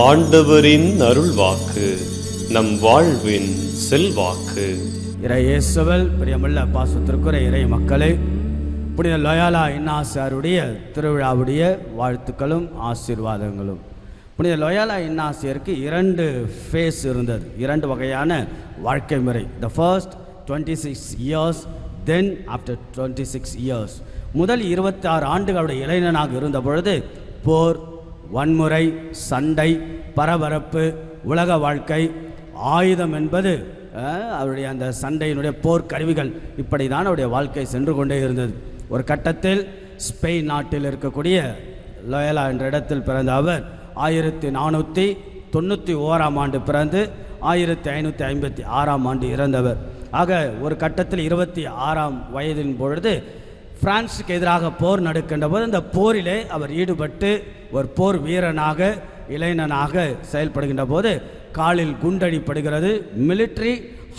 ஆண்டவரின் அருள்வாக்கு நம் வாழ்வின் செல்வாக்கு. இறையேசவல் பிரியமல்ல பிரியமுள்ள பாசத்திற்குரிய இறை மக்களே புனித லோயாலா இன்னாசியாருடைய திருவிழாவுடைய வாழ்த்துக்களும் ஆசீர்வாதங்களும். புனித லோயாலா இன்னாசியருக்கு இரண்டு ஃபேஸ் இருந்தது. இரண்டு வகையான வாழ்க்கை முறை. The first twenty six years then after twenty six years முதல் இருபத்தாறு ஆண்டுகளுடைய இளைஞனாக இருந்த பொழுது போர் வன்முறை சண்டை பரபரப்பு உலக வாழ்க்கை ஆயுதம் என்பது அவருடைய அந்த சண்டையினுடைய போர்க்கருவிகள் இப்படி தான் அவருடைய வாழ்க்கை சென்று கொண்டே இருந்தது. ஒரு கட்டத்தில் ஸ்பெயின் நாட்டில் இருக்கக்கூடிய லோயலா என்ற இடத்தில் பிறந்த அவர் ஆயிரத்தி நானூற்றி தொண்ணூற்றி ஓராம் ஆண்டு பிறந்து ஆயிரத்தி ஐநூற்றி ஐம்பத்தி ஆறாம் ஆண்டு இறந்தவர். ஆக ஒரு கட்டத்தில் இருபத்தி ஆறாம் வயதின் பொழுது பிரான்ஸுக்கு எதிராக போர் நடக்கின்ற போது இந்த போரிலே அவர் ஈடுபட்டு ஒரு போர் வீரனாக இளைஞனாக செயல்படுகின்ற போது காலில் குண்டடிப்படுகிறது. மிலிட்ரி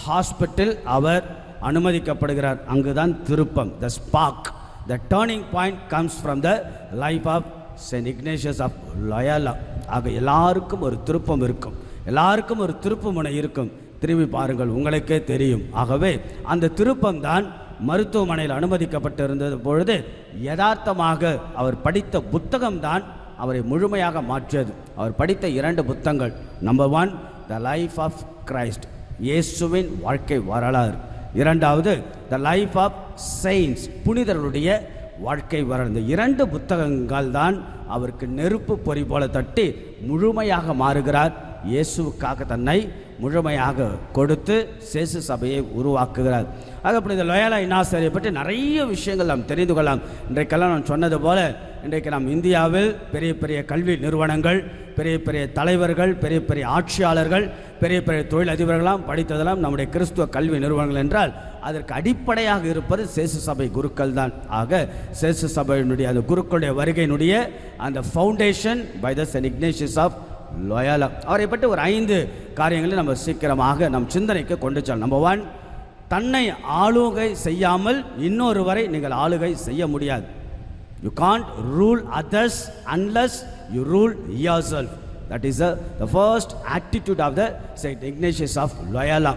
ஹாஸ்பிட்டல் அவர் அனுமதிக்கப்படுகிறார். அங்குதான் திருப்பம். The spark the turning point comes from the life of saint Ignatius of Loyola ஆக எல்லாருக்கும் ஒரு திருப்பம் இருக்கும். எல்லாருக்கும் ஒரு திருப்பு முனை இருக்கும். திரும்பி பாருங்கள் உங்களுக்கே தெரியும். ஆகவே அந்த திருப்பம் தான் மருத்துவமனையில் அனுமதிக்கப்பட்டிருந்தது பொழுது யதார்த்தமாக அவர் படித்த புத்தகம்தான் அவரை முழுமையாக மாற்றியது. அவர் படித்த இரண்டு புத்தகங்கள். Number one the life of Christ இயேசுவின் வாழ்க்கை வரலாறு. இரண்டாவது த லைஃப் ஆஃப் செயின்ஸ் புனிதருடைய வாழ்க்கை வரலாறு. இந்த இரண்டு புத்தகங்கள் தான் அவருக்கு நெருப்பு பொறி போல தட்டி முழுமையாக மாறுகிறார். இயேசுவுக்காக தன்னை முழுமையாக கொடுத்து சேசு சபையை உருவாக்குகிறார். ஆக அப்படி இந்த லொயாலா இனாசரை பற்றி நிறைய விஷயங்கள் நாம் தெரிந்து கொள்ளலாம். இன்றைக்கெல்லாம் நான் சொன்னது போல இன்றைக்கு நாம் இந்தியாவில் பெரிய பெரிய கல்வி நிறுவனங்கள் பெரிய பெரிய தலைவர்கள் பெரிய பெரிய ஆட்சியாளர்கள் பெரிய பெரிய தொழிலதிபர்களாம் படித்ததெல்லாம் நம்முடைய கிறிஸ்துவ கல்வி நிறுவனங்கள் என்றால் அதற்கு அடிப்படையாக இருப்பது சேசு சபை குருக்கள் தான். ஆக சேசு சபையினுடைய அந்த குருக்களுடைய வருகையினுடைய அந்த foundation by the saint Ignatius of Loyola. அவரை பற்றி ஒரு ஐந்து காரியங்களை நம்ம சீக்கிரமாக நம் சிந்தனைக்கு கொண்டு செல்லும் நம்பர் ஒன் தன்னை ஆளுகை செய்யாமல் இன்னொருவரை நீங்கள் ஆளுகை செய்ய முடியாது. You can't rule others unless you rule yourself that is the first attitude of the saint Ignatius of Loyola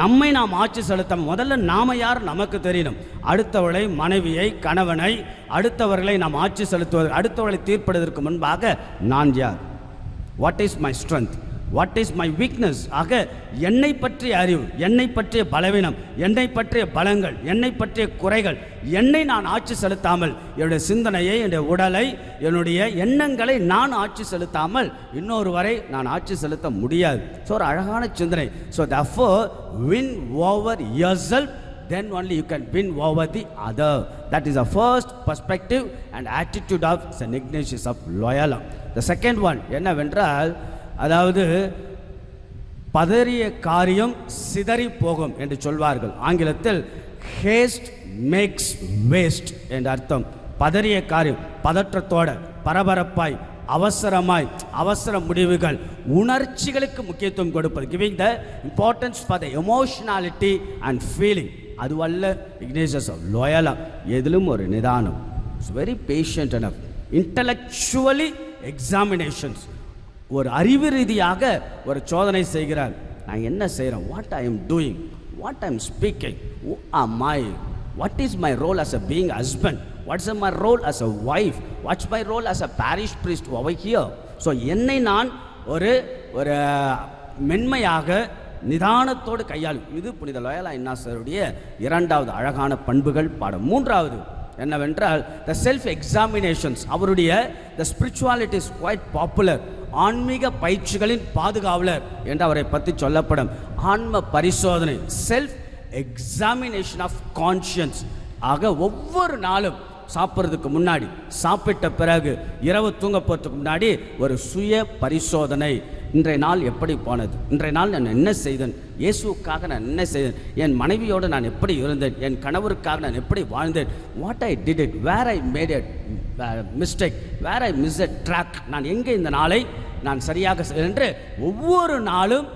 நம்மை நாம் ஆட்சி செலுத்த முதல்ல நாம யார் நமக்கு தெரியணும். அடுத்தவளை மனைவியை கணவனை அடுத்தவர்களை நாம் ஆட்சி செலுத்துவதற்கு அடுத்தவர்களை தீர்ப்படுவதற்கு முன்பாக நான் யார்? What is my strength what is my weakness ஆக என்னை பற்றிய அறிவு என்னை பற்றிய பலவீனம் என்னை பற்றிய பலங்கள் என்னை பற்றிய குறைகள் என்னை நான் ஆட்சி செலுத்தாமல் என்னுடைய சிந்தனையை என்னுடைய உடலை என்னுடைய எண்ணங்களை நான் ஆட்சி செலுத்தாமல் இன்னொரு வரை நான் ஆட்சி செலுத்த முடியாது ஸோ ஒரு அழகான சிந்தனை so therefore win over yourself then only you can win over the other. That is the first perspective and attitude of St. Ignatius of Loyola. The second one என்னவென்றால் அதாவது பதறிய காரியம் சிதறி போகும் என்று சொல்வார்கள். ஆங்கிலத்தில் ஹேஸ்ட் மேக்ஸ் வேஸ்ட் என்ற அர்த்தம். பதறிய காரியம் பதற்றத்தோட பரபரப்பாய் அவசரமாய் அவசர முடிவுகள் உணர்ச்சிகளுக்கு முக்கியத்துவம் கொடுப்பது. Giving the importance for the emotionality and feeling அதுவல்ல இக்னேஷஸ் லோயலா எதிலும் ஒரு நிதானம். It's very patient enough intellectually examinations ஒரு அறிவு ரீதியாக ஒரு சோதனை செய்கிறார். நான் என்ன செய்கிறேன் what I am doing what I am speaking my what is my role as a being husband what's my role as a wife what's my role as a parish priest over here? So என்னை நான் ஒரு ஒரு மென்மையாக நிதானத்தோடு கையாளும் இது புனித Loyola இன்னாசருடைய இரண்டாவது அழகான பண்புகள் பாடம். மூன்றாவது என்னவென்றால் த செல்ஃப் எக்ஸாமினேஷன்ஸ் அவருடைய the spirituality is quite popular ஆன்மீக பயிற்சிகளின் பாதுகாவலர் என்று அவரை பற்றி சொல்லப்படும் ஆன்ம பரிசோதனை செல்ஃப் எக்ஸாமினேஷன் ஆஃப் கான்ஷியன்ஸ் ஆக ஒவ்வொரு நாளும் சாப்பிட்றதுக்கு முன்னாடி சாப்பிட்ட பிறகு இரவு தூங்க போகிறதுக்கு முன்னாடி ஒரு சுய பரிசோதனை. இன்றைய நாள் எப்படி போனது? இன்றைய நாள் நான் என்ன செய்தேன்? இயேசுக்காக நான் என்ன செய்தேன்? என் மனைவியோடு நான் எப்படி இருந்தேன்? என் கணவருக்காக நான் எப்படி வாழ்ந்தேன்? What I did it where I made it mistake where I miss a track நான் எங்கே இந்த நாளை நான் சரியாக என்று ஒவ்வொரு நாளும்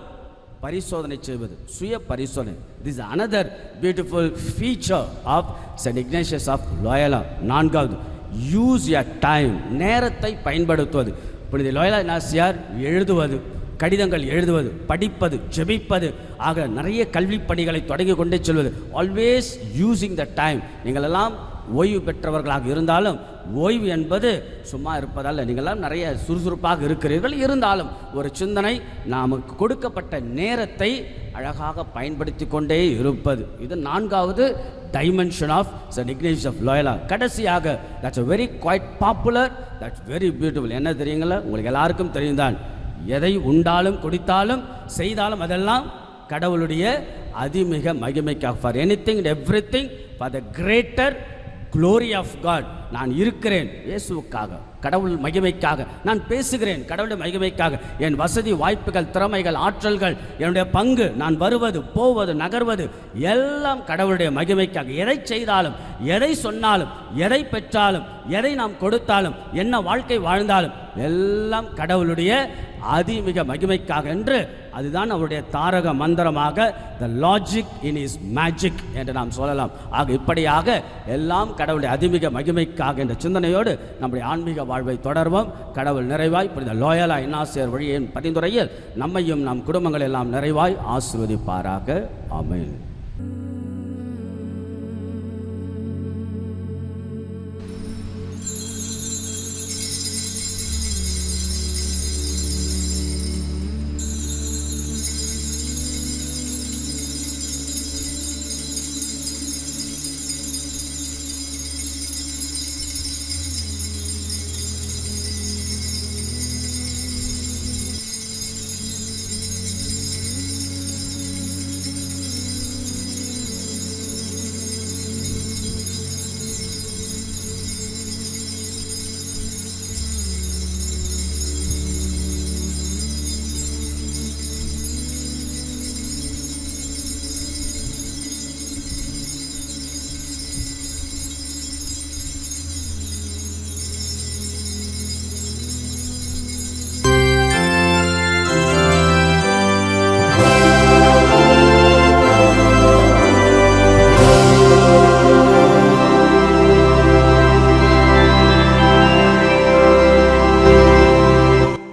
பரிசோதனை செய்வது சுய பரிசோதனை. This another beautiful feature of saint Ignatius of Loyola நான்காவது யூஸ் யர் டைம் நேரத்தை பயன்படுத்துவது. புனித லோயலா நாசியார் எழுதுவது கடிதங்கள் எழுதுவது படிப்பது ஜெபிப்பது. ஆக நிறைய கல்வி பணிகளை தொடங்கி கொண்டே செல்வது. ஆல்வேஸ் யூஸிங் த டைம் நீங்கள் எல்லாம் ஓய்வு பெற்றவர்களாக இருந்தாலும் ஓய்வு என்பது சும்மா இருப்பதால் நீங்களாம் நிறைய சுறுசுறுப்பாக இருக்கிறீர்கள். இருந்தாலும் ஒரு சிந்தனை நமக்கு கொடுக்கப்பட்ட நேரத்தை அழகாக பயன்படுத்தி கொண்டே இருப்பது. இது நான்காவது dimension of the Ignatius of Loyola கடைசியாக that's a very quite popular that's very beautiful என்ன தெரியுங்களா? உங்களுக்கு எல்லாருக்கும் தெரியும் தான் எதை உண்டாலும் குடித்தாலும் செய்தாலும் அதெல்லாம் கடவுளுடைய அதிமிக மகிமைக்காக. For anything everything for the greater glory of God நான் இருக்கிறேன் இயேசுவுக்காக கடவுள் மகிமைக்காக. நான் பேசுகிறேன் கடவுளுடைய மகிமைக்காக. என் வசதி வாய்ப்புகள் திறமைகள் ஆற்றல்கள் என்னுடைய பங்கு. நான் வருவது போவது நகர்வது எல்லாம் கடவுளுடைய மகிமைக்காக. எதை செய்தாலும் எதை சொன்னாலும் எதை பெற்றாலும் எதை நாம் கொடுத்தாலும் என்ன வாழ்க்கை வாழ்ந்தாலும் எல்லாம் கடவுளுடைய அதிமிக மகிமைக்காக. என்று அதுதான் அவருடைய தாரக மந்திரமாக the logic in is magic என்று நாம் சொல்லலாம். ஆக இப்படியாக எல்லாம் கடவுளுடைய அதிமிக மகிமைக்காக என்ற சிந்தனையோடு நம்முடைய ஆன்மீக வாழ்வை தொடர்வோம். கடவுள் நிறைவாய் புனித லோயலா இன்னாசியர் வழியின் பரிந்துரையில் நம்மையும் நம் குடும்பங்கள் எல்லாம் நிறைவாய் ஆசிர்வதிப்பாராக. ஆமென்.